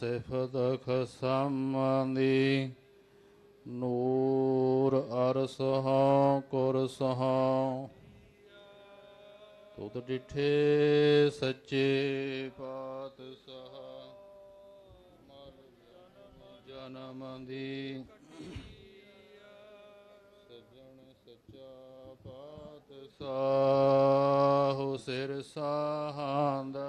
ਸਿਫਤ ਖਸਮਦੀ ਨੂਰ ਅਰਸ ਹਉ ਕੁਰ ਸਹਉ ਤੁਧ ਡਿਠੇ ਸੱਚੇ ਪਾਤਸ਼ਾਹ ਮਰ ਜਨਮ ਦੀ ਸਜਣ ਸੱਚਾ ਪਾਤਸ਼ਾਹ ਸਿਰ ਸਾਹਾਂਦਾ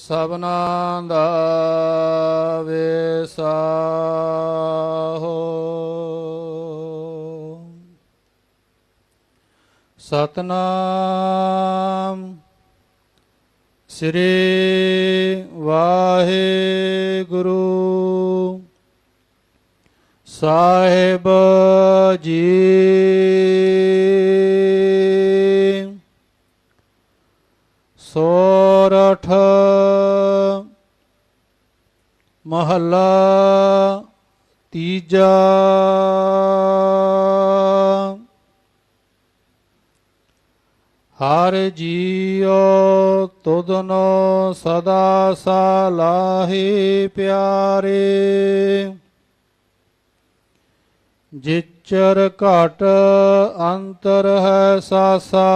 ਸਭਨਾ ਦਾ ਵੇਸਾ ਸਤਨਾਮ ਸ੍ਰੀ ਵਾਹਿਗੁਰੂ। ਸਾਹਿਬ ਜੀ ਸੋਰਠ ਮਹੱਲਾ ਤੀਜਾ ਹਰ ਜੀਉ ਤੁਧਨੋ ਸਦਾ ਸਲਾਹੀ ਪਿਆਰੇ ਜਿਚਰ ਘਟ ਅੰਤਰ ਹੈ ਸਾਸਾ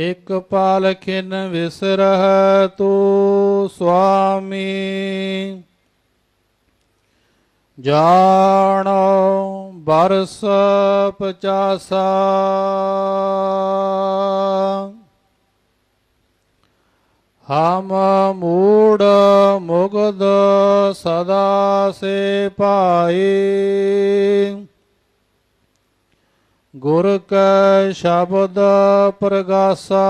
ਇਕ ਪਾਲ ਖਿਨ ਵਿਸਰਹ ਤੂ ਸੁਆਮੀ। ਜਾਣੋ ਬਰਸ ਪਚਾਸਾ। ਹਮ ਮੂੜ ਮੁਗਦ ਸਦਾ ਸੇ ਪਾਏ ਗੁਰ ਕੈ ਸ਼ਬਦ ਪ੍ਰਗਾਸਾ।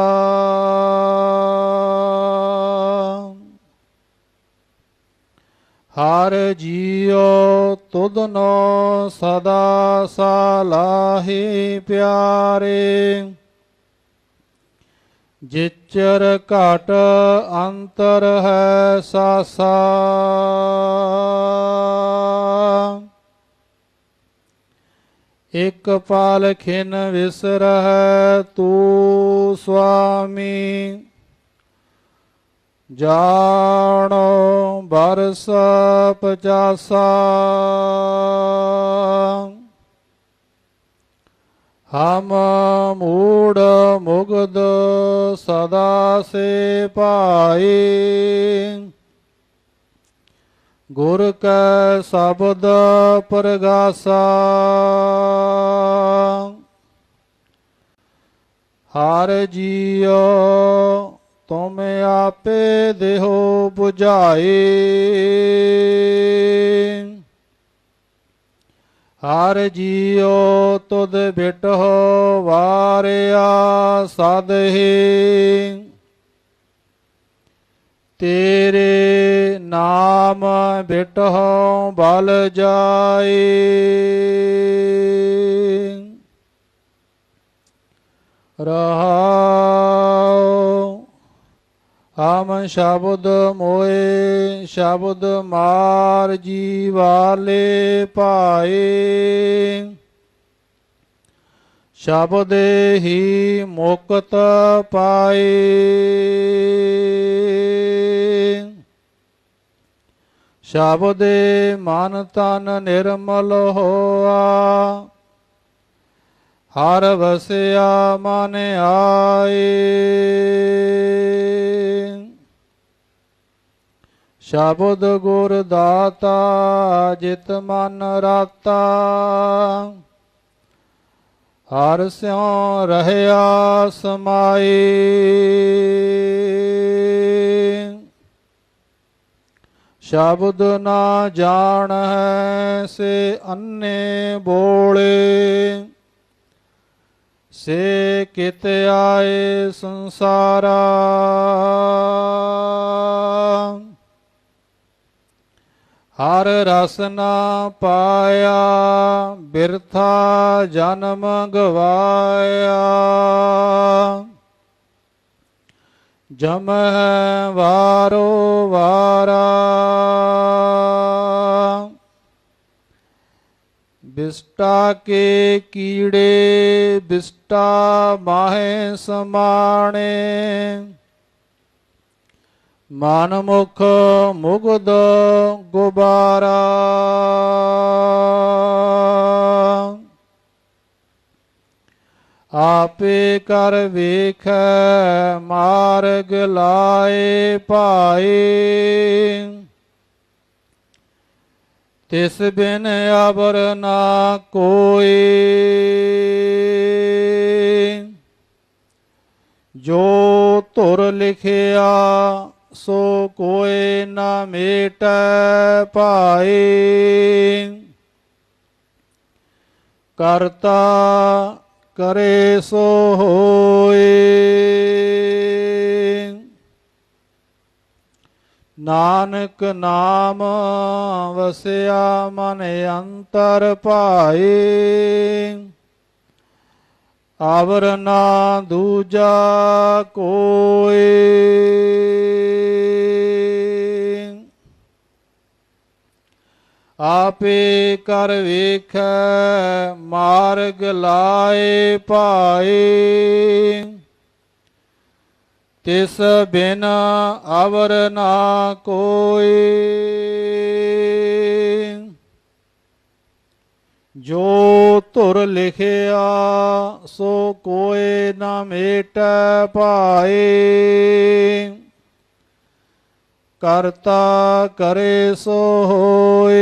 ਹਰ ਜੀਉ ਤੁਧਨੋ ਸਦਾ ਸਾਲਾਹੀ ਪਿਆਰੇ। ਜਿਚਰ ਘਟ ਅੰਤਰ ਹੈ ਸਾਸਾ। ਇਕ ਪਾਲ ਖਿਨ ਵਿਸਰਹ ਤੂ ਸੁਆਮੀ। ਜਾਣੋ ਬਰਸ ਪਚਾਸਾ ਹਮ ਮੂੜ ਮੁਗਦ ਸਦਾ ਸੇ ਪਾਈ ਗੁਰ ਕੈ ਸ਼ਬਦ ਪ੍ਰਗਾਸਾ। ਹਰ ਜੀਉ ਤੁਮ ਆਪੇ ਦੇਹੋ 부ਝਾਏ ਹਰ ਜੀਉ ਤੁਧ ਬਿਟਹੁ ਵਾਰਿਆ ਸਦਹੀ। ਤੇਰੇ ਨਾਮ ਬਿਟਹੁ ਬਲ ਜਾਏ। ਰਹਾਉ ਆਮ ਸ਼ਬਦ ਮੋਏ, ਸ਼ਬਦ ਮਾਰ ਜੀ ਵਾਲੇ ਪਾਏ ਸ਼ਬਦ ਹੀ ਮੁਕਤ ਪਾਏ। ਸ਼ਬਦ ਮਨ ਤਨ ਨਿਰਮਲ ਹੋਆ। ਹਰ ਵਸਿਆ ਮਨ ਆਏ। ਸ਼ਬਦ ਗੁਰ ਦਾਤਾ ਜਿਤ ਮਨ ਰਾਤਾ। ਹਰ ਸਿਉ ਰਹਿਆ ਸਮਾਈ ਸ਼ਬਦ ਨਾ ਜਾਣ ਹੈ ਸੇ ਅੰਨੇ ਬੋਲੇ। ਸੇ ਕਿਤ ਆਏ ਸੰਸਾਰਾ। ਹਰ ਰਸ ਨਾ ਪਾਇਆ, ਬਿਰਥਾ ਜਨਮ ਗਵਾਇਆ। ਜਮ ਵਾਰੋ ਵਾਰਾ ਬਿਸਟਾ ਕੇ ਕੀੜੇ ਬਿਸਟਾ ਮਾਹੇ ਸਮਾਣੇ ਮਨ ਮੁਖ ਮੁਗਦ ਗੁਬਾਰਾ ਆਪੇ ਕਰ ਵੇਖ, ਮਾਰਗ ਲਾਏ ਭਾਏ। ਤਿਸ ਬਿਨ ਅਬਰ ਨਾ ਕੋਈ ਜੋ ਧੁਰ ਲਿਖਿਆ, ਸੋ ਕੋਏ ਨਾ ਮੇਟੈ ਭਾਏ। ਕਰਤਾ ਕਰੇ ਸੋ ਹੋਏ। ਨਾਨਕ ਨਾਮ ਵਸਿਆ ਮਨ ਅੰਤਰ ਭਾਏ। ਆਵਰ ਨਾ ਦੂਜਾ ਕੋਈ ਆਪੇ ਕਰ ਵੇਖੈ, ਮਾਰਗ ਲਾਏ ਪਾਏ ਤਿਸ ਬਿਨ ਅਵਰ ਨਾ ਕੋਈ ਜੋ ਧੁਰ ਲਿਖਿਆ, ਸੋ ਕੋਏ ਨਾ ਮੇਟੈ ਪਾਏ ਕਰਤਾ ਕਰੇ ਸੋ ਹੋਏ।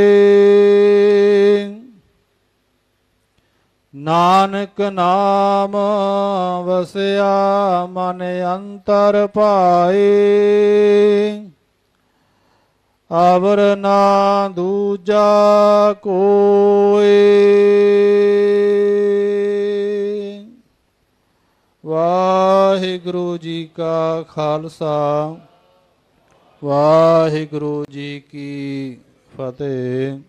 ਨਾਨਕ ਨਾਮ ਵਸਿਆ ਮਨ ਅੰਤਰ ਪਾਏ ਅਵਰ ਨਾ ਦੂਜਾ ਕੋਈ ਵਾਹਿਗੁਰੂ ਜੀ ਕਾ ਖਾਲਸਾ। ਵਾਹਿਗੁਰੂ ਜੀ ਕੀ ਫਤਿਹ।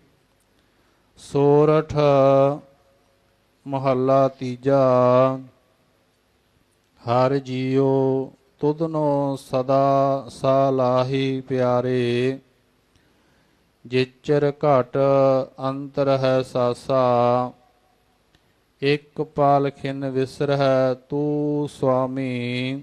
ਸੋਰਠ, ਮਹੱਲਾ ਤੀਜਾ। ਹਰ ਜੀਉ ਤੁਧਨੋ ਸਦਾ ਸਾਲਾਹੀ ਪਿਆਰੇ। ਜਿਚਰ ਘਟ ਅੰਤਰ ਹੈ ਸਾਸਾ। ਇਕ ਪਾਲ ਖਿਨ ਵਿਸਰਹਿ ਤੂੰ ਸੁਆਮੀ